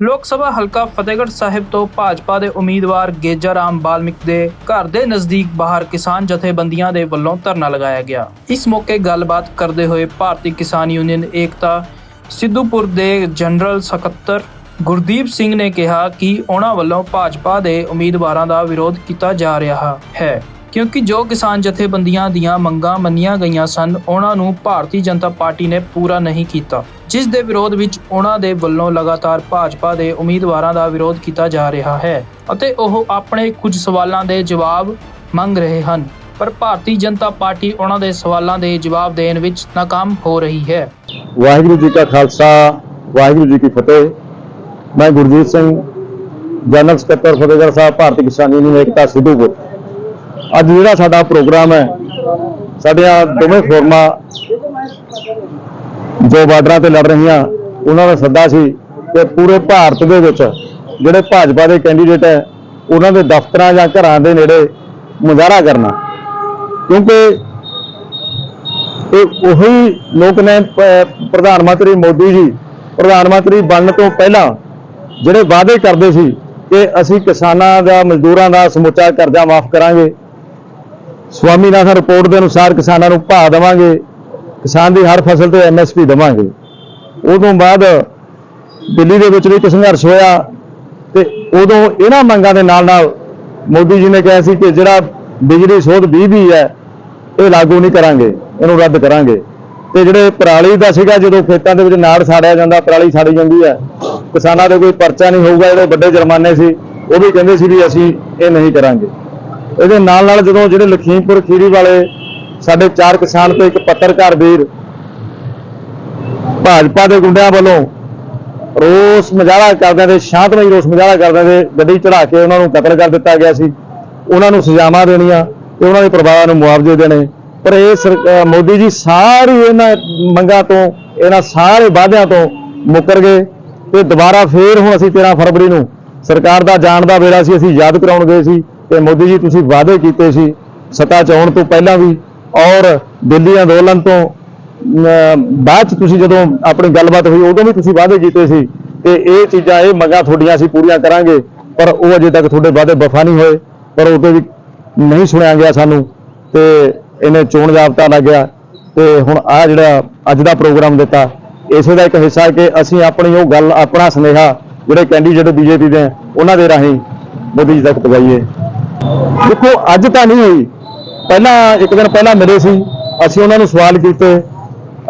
ਲੋਕ ਸਭਾ ਹਲਕਾ ਫਤਿਹਗੜ੍ਹ ਸਾਹਿਬ ਤੋਂ ਭਾਜਪਾ ਦੇ ਉਮੀਦਵਾਰ ਗੇਜਾ ਰਾਮ ਬਾਲਮਿਕ ਦੇ ਘਰ ਦੇ ਨਜ਼ਦੀਕ ਬਾਹਰ ਕਿਸਾਨ ਜਥੇਬੰਦੀਆਂ ਦੇ ਵੱਲੋਂ ਧਰਨਾ ਲਗਾਇਆ ਗਿਆ। ਇਸ ਮੌਕੇ ਗੱਲਬਾਤ ਕਰਦੇ ਹੋਏ ਭਾਰਤੀ ਕਿਸਾਨ ਯੂਨੀਅਨ ਏਕਤਾ ਸਿੱਧੂਪੁਰ ਦੇ ਜਨਰਲ ਸਕੱਤਰ ਗੁਰਦੀਪ ਸਿੰਘ ਨੇ ਕਿਹਾ ਕਿ ਉਹਨਾਂ ਵੱਲੋਂ ਭਾਜਪਾ ਦੇ ਉਮੀਦਵਾਰਾਂ ਦਾ ਵਿਰੋਧ ਕੀਤਾ ਜਾ ਰਿਹਾ ਹੈ, ਕਿਉਂਕਿ ਜੋ ਕਿਸਾਨ ਜਥੇਬੰਦੀਆਂ ਦੀਆਂ ਮੰਗਾਂ ਮੰਨੀਆਂ ਗਈਆਂ ਸਨ, ਉਹਨਾਂ ਨੂੰ ਭਾਰਤੀ ਜਨਤਾ ਪਾਰਟੀ ਨੇ ਪੂਰਾ ਨਹੀਂ ਕੀਤਾ। ਜਿਸ ਦੇ ਵਿਰੋਧ ਵਿੱਚ ਉਹਨਾਂ ਦੇ ਵੱਲੋਂ ਲਗਾਤਾਰ ਭਾਜਪਾ ਦੇ ਉਮੀਦਵਾਰਾਂ ਦਾ ਵਿਰੋਧ ਕੀਤਾ ਜਾ ਰਿਹਾ ਹੈ ਅਤੇ ਉਹ ਆਪਣੇ ਕੁਝ ਸਵਾਲਾਂ ਦੇ ਜਵਾਬ ਮੰਗ ਰਹੇ ਹਨ। ਪਰ ਭਾਰਤੀ ਜਨਤਾ ਪਾਰਟੀ ਉਹਨਾਂ ਦੇ ਸਵਾਲਾਂ ਦੇ ਜਵਾਬ ਦੇਣ ਵਿੱਚ ਨਾਕਾਮ ਹੋ ਰਹੀ ਹੈ। ਵਾਹਿਗੁਰੂ ਜੀ ਕਾ ਖਾਲਸਾ, ਵਾਹਿਗੁਰੂ ਜੀ ਕੀ ਫਤਿਹ। ਮੈਂ ਗੁਰਜੀਤ ਸਿੰਘ, ਜਨਰਲ ਸਕੱਤਰ ਫਤਿਹਗੜ੍ਹ ਸਾਹਿਬ, ਭਾਰਤੀ ਕਿਸਾਨ ਯੂਨੀਅਨ ਏਕਤਾ ਸਿੱਧੂਪੁਰ। ਅੱਜ ਜਿਹੜਾ ਸਾਡਾ ਪ੍ਰੋਗਰਾਮ ਹੈ ਸਾਡੀਆਂ ਦੋਵੇਂ ਫੋਰਮਾਂ ਜੋ ਬਾਰਡਰਾਂ ਤੇ ਲੜ ਰਹੀਆਂ, ਉਹਨਾਂ ਦਾ ਸੱਦਾ ਸੀ ਕਿ ਪੂਰੇ ਭਾਰਤ ਦੇ ਵਿੱਚ ਜਿਹੜੇ ਭਾਜਪਾ ਦੇ ਕੈਂਡੀਡੇਟ ਹੈ, ਉਹਨਾਂ ਦੇ ਦਫ਼ਤਰਾਂ ਜਾਂ ਘਰਾਂ ਦੇ ਨੇੜੇ ਮੁਜ਼ਾਹਰਾ ਕਰਨਾ। ਕਿਉਂਕਿ ਇਹ ਉਹੀ ਲੋਕ ਨੇ ਪ੍ਰਧਾਨ ਮੰਤਰੀ ਮੋਦੀ ਜੀ, ਪ੍ਰਧਾਨ ਮੰਤਰੀ ਬਣਨ ਤੋਂ ਪਹਿਲਾਂ ਜਿਹੜੇ ਵਾਅਦੇ ਕਰਦੇ ਸੀ ਕਿ ਅਸੀਂ ਕਿਸਾਨਾਂ ਦਾ, ਮਜ਼ਦੂਰਾਂ ਦਾ ਸਮੁੱਚਾ ਕਰਜ਼ਾ ਮਾਫ ਕਰਾਂਗੇ, ਸਵਾਮੀਨਾਥਨ ਰਿਪੋਰਟ ਦੇ ਅਨੁਸਾਰ ਕਿਸਾਨਾਂ ਨੂੰ ਭਾਅ ਦੇਵਾਂਗੇ ਕਿਸਾਨ ਦੀ ਹਰ ਫਸਲ ਤੇ ਐਮਐਸਪੀ ਦੇਵਾਂਗੇ। ਉਦੋਂ ਬਾਅਦ ਦਿੱਲੀ ਦੇ ਵਿੱਚ ਵੀ ਇੱਕ ਸੰਘਰਸ਼ ਹੋਇਆ ਤੇ ਉਦੋਂ ਇਹਨਾਂ ਮੰਗਾਂ ਦੇ ਨਾਲ ਨਾਲ ਮੋਦੀ ਜੀ ਨੇ ਕਿਹਾ ਸੀ ਕਿ ਜਿਹੜਾ ਬਿਜਲੀ ਸੋਧ 20 ਵੀ ਹੈ, ਇਹ ਲਾਗੂ ਨਹੀਂ ਕਰਾਂਗੇ, ਇਹਨੂੰ ਰੱਦ ਕਰਾਂਗੇ। ਤੇ ਜਿਹੜੇ ਪਰਾਲੀ ਦਾ ਸੀਗਾ, ਜਦੋਂ ਖੇਤਾਂ ਦੇ ਵਿੱਚ ਨਾੜ ਸਾੜਿਆ ਜਾਂਦਾ, ਪਰਾਲੀ ਸਾੜੀ ਜਾਂਦੀ ਹੈ, ਕਿਸਾਨਾਂ ਦੇ ਕੋਈ ਪਰਚਾ ਨਹੀਂ ਹੋਊਗਾ, ਜਿਹੜੇ ਵੱਡੇ ਜੁਰਮਾਨੇ ਸੀ, ਉਹ ਵੀ ਕਹਿੰਦੇ ਸੀ ਵੀ ਅਸੀਂ ਇਹ ਨਹੀਂ ਕਰਾਂਗੇ। ਇਹਦੇ ਨਾਲ ਨਾਲ ਜਦੋਂ ਜਿਹੜੇ ਲਖੀਮਪੁਰ ਖੀਰੀ ਵਾਲੇ ਸਾਡੇ ਚਾਰ ਕਿਸਾਨ ਤੇ ਇੱਕ ਪੱਤਰਕਾਰ ਵੀਰ ਭਾਜਪਾ ਦੇ ਗੁੰਡਿਆਂ ਵੱਲੋਂ ਰੋਸ ਮੁਜ਼ਾਹਰਾ ਕਰਦਿਆਂ ਦੇ, ਸ਼ਾਂਤਮਈ ਰੋਸ ਮੁਜ਼ਾਹਰਾ ਕਰਦਿਆਂ ਦੇ ਗੱਡੀ ਚੜਾ ਕੇ ਉਹਨਾਂ ਨੂੰ ਕਤਲ ਕਰ ਦਿੱਤਾ ਗਿਆ ਸੀ। ਉਹਨਾਂ ਨੂੰ ਸਜ਼ਾਵਾਂ ਦੇਣੀਆਂ ਤੇ ਉਹਨਾਂ ਦੇ ਪਰਿਵਾਰਾਂ ਨੂੰ ਮੁਆਵਜ਼ੇ ਦੇਣੇ। ਪਰ ਇਹ ਸਰ- ਮੋਦੀ ਜੀ ਸਾਰੀ ਇਹਨਾਂ ਮੰਗਾਂ ਤੋਂ, ਇਹਨਾਂ ਸਾਰੇ ਵਾਅਦਿਆਂ ਤੋਂ ਮੁੱਕਰ ਗਏ ਤੇ ਦੁਬਾਰਾ ਫੇਰ ਹੁਣ ਅਸੀਂ 13 ਫਰਵਰੀ ਨੂੰ ਸਰਕਾਰ ਦਾ ਜਾਣ ਦਾ ਵੇਲਾ ਸੀ, ਅਸੀਂ ਯਾਦ ਕਰਾਉਣ ਗਏ ਸੀ ਤੇ ਮੋਦੀ ਜੀ ਤੁਸੀਂ ਵਾਅਦੇ ਕੀਤੇ ਸੀ ਸੱਤਾ ਚ ਆਉਣ ਤੋਂ ਪਹਿਲਾਂ ਵੀ। ਔਰ ਦਿੱਲੀ ਅੰਦੋਲਨ ਤੋਂ ਬਾਅਦ ਚ ਤੁਸੀਂ ਜਦੋਂ ਆਪਣੀ ਗੱਲਬਾਤ ਹੋਈ, ਉਦੋਂ ਵੀ ਤੁਸੀਂ ਵਾਅਦੇ ਕੀਤੇ ਸੀ ਤੇ ਇਹ ਚੀਜ਼ਾਂ, ਇਹ ਮੰਗਾਂ ਤੁਹਾਡੀਆਂ ਅਸੀਂ ਪੂਰੀਆਂ ਕਰਾਂਗੇ, ਪਰ ਉਹ ਅਜੇ ਤੱਕ ਤੁਹਾਡੇ ਵਾਅਦੇ ਵਫਾ ਨਹੀਂ ਹੋਏ, ਪਰ ਉਦੋਂ ਵੀ ਨਹੀਂ ਸੁਣਿਆ ਗਿਆ ਸਾਨੂੰ ਤੇ ਇਹਨੇ ਚੋਣ ਜਾਬਤਾ ਲੱਗਿਆ ਤੇ ਹੁਣ ਆ ਜਿਹੜਾ ਅੱਜ ਦਾ ਪ੍ਰੋਗਰਾਮ ਦਿੱਤਾ, ਇਸੇ ਦਾ ਇੱਕ ਹਿੱਸਾ ਕਿ ਅਸੀਂ ਆਪਣੀ ਉਹ ਗੱਲ, ਆਪਣਾ ਸੁਨੇਹਾ ਜਿਹੜੇ ਕੈਂਡੀਡੇਟ ਬੀਜੇਪੀ ਦੇ ਉਹਨਾਂ ਦੇ ਰਾਹੀਂ ਮੋਦੀ ਜੀ ਤੱਕ ਪਹੁੰਚਾਈਏ। ਦੇਖੋ, ਅੱਜ ਤਾਂ ਨਹੀਂ ਹੋਈ ਪਹਿਲਾਂ, ਇੱਕ ਦਿਨ ਪਹਿਲਾਂ ਮਿਲੇ ਸੀ। ਅਸੀਂ ਉਹਨਾਂ ਨੂੰ ਸਵਾਲ ਕੀਤੇ,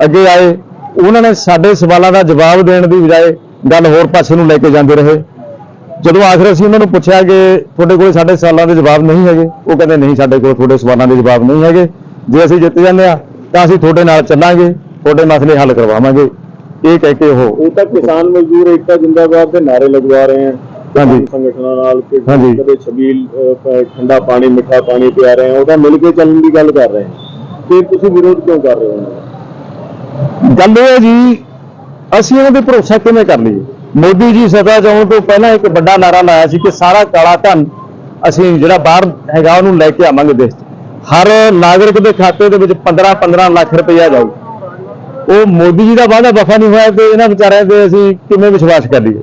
ਅੱਗੇ ਆਏ। ਉਹਨਾਂ ਨੇ ਸਾਡੇ ਸਵਾਲਾਂ ਦਾ ਜਵਾਬ ਦੇਣ ਦੀ ਬਜਾਏ ਗੱਲ ਹੋਰ ਪਾਸੇ ਨੂੰ ਲੈ ਕੇ ਜਾਂਦੇ ਰਹੇ। ਜਦੋਂ ਆਖਰ ਅਸੀਂ ਉਹਨਾਂ ਨੂੰ ਪੁੱਛਿਆ ਕਿ ਤੁਹਾਡੇ ਕੋਲ ਸਾਡੇ ਸਵਾਲਾਂ ਦੇ ਜਵਾਬ ਨਹੀਂ ਹੈਗੇ, ਉਹ ਕਹਿੰਦੇ, ਨਹੀਂ, ਸਾਡੇ ਕੋਲ ਤੁਹਾਡੇ ਸਵਾਲਾਂ ਦੇ ਜਵਾਬ ਨਹੀਂ ਹੈਗੇ। ਜੇ ਅਸੀਂ ਜਿੱਤ ਜਾਂਦੇ ਆ ਤਾਂ ਅਸੀਂ ਤੁਹਾਡੇ ਨਾਲ ਚੱਲਾਂਗੇ, ਤੁਹਾਡੇ ਮਸਲੇ ਹੱਲ ਕਰਵਾਵਾਂਗੇ। ਇਹ ਕਹਿ ਕੇ ਉਹ ਉਹ ਤਾਂ ਕਿਸਾਨ ਮਜ਼ਦੂਰ ਏਕਤਾ ਜਿੰਦਾਬਾਦ ਦੇ ਨਾਰੇ ਲਗਵਾ ਰਹੇ ਹਨ ਹਾਂਜੀ। ਸੰਗਠਨਾਂ ਨਾਲ ਕਿ ਹਾਂਜੀ। ਕਦੇ ਛਬੀਲ ਅਹ, ਪ- ਠੰਡਾ ਪਾਣੀ ਮਿੱਠਾ ਪਾਣੀ ਪਿਆ ਰਹੇ ਹਨ ਉਹਦਾ ਮਿਲ ਕੇ ਚੱਲਣ ਦੀ ਗੱਲ ਕਰ ਰਹੇ ਹਨ ਤੇ ਤੁਸੀਂ ਵਿਰੋਧ ਕਿਉਂ ਕਰ ਰਹੇ ਹੋ? ਗੱਲ ਇਹ ਹੈ ਜੀ ਅਸੀਂ ਉਹਨਾਂ ਤੇ ਭਰੋਸਾ ਕਿਵੇਂ ਕਰ ਲਈਏ? ਮੋਦੀ ਜੀ ਸਦਾ ਜਾਣ ਤੋਂ ਪਹਿਲਾਂ ਇੱਕ ਵੱਡਾ ਨਾਰਾ ਲਾਇਆ ਸੀ ਕਿ ਸਾਰਾ ਕਾਲਾ ਧਨ ਅਸੀਂ ਜਿਹੜਾ ਬਾਹਰ ਹੈਗਾ ਉਹਨੂੰ ਲੈ ਕੇ ਆਵਾਂਗੇ ਦੇਸ਼ 'ਚ। ਹਰ ਨਾਗਰਿਕ ਦੇ ਖਾਤੇ ਦੇ ਵਿੱਚ 15 15 ਲੱਖ ਰੁਪਇਆ ਜਾਊ। ਉਹ ਮੋਦੀ ਜੀ ਦਾ ਵਾਅਦਾ ਵਫਾ ਨਹੀਂ ਹੋਇਆ ਤੇ ਇਹਨਾਂ ਵਿਚਾਰਿਆਂ ਤੇ ਅਸੀਂ ਕਿਵੇਂ ਵਿਸ਼ਵਾਸ ਕਰ ਲਈਏ?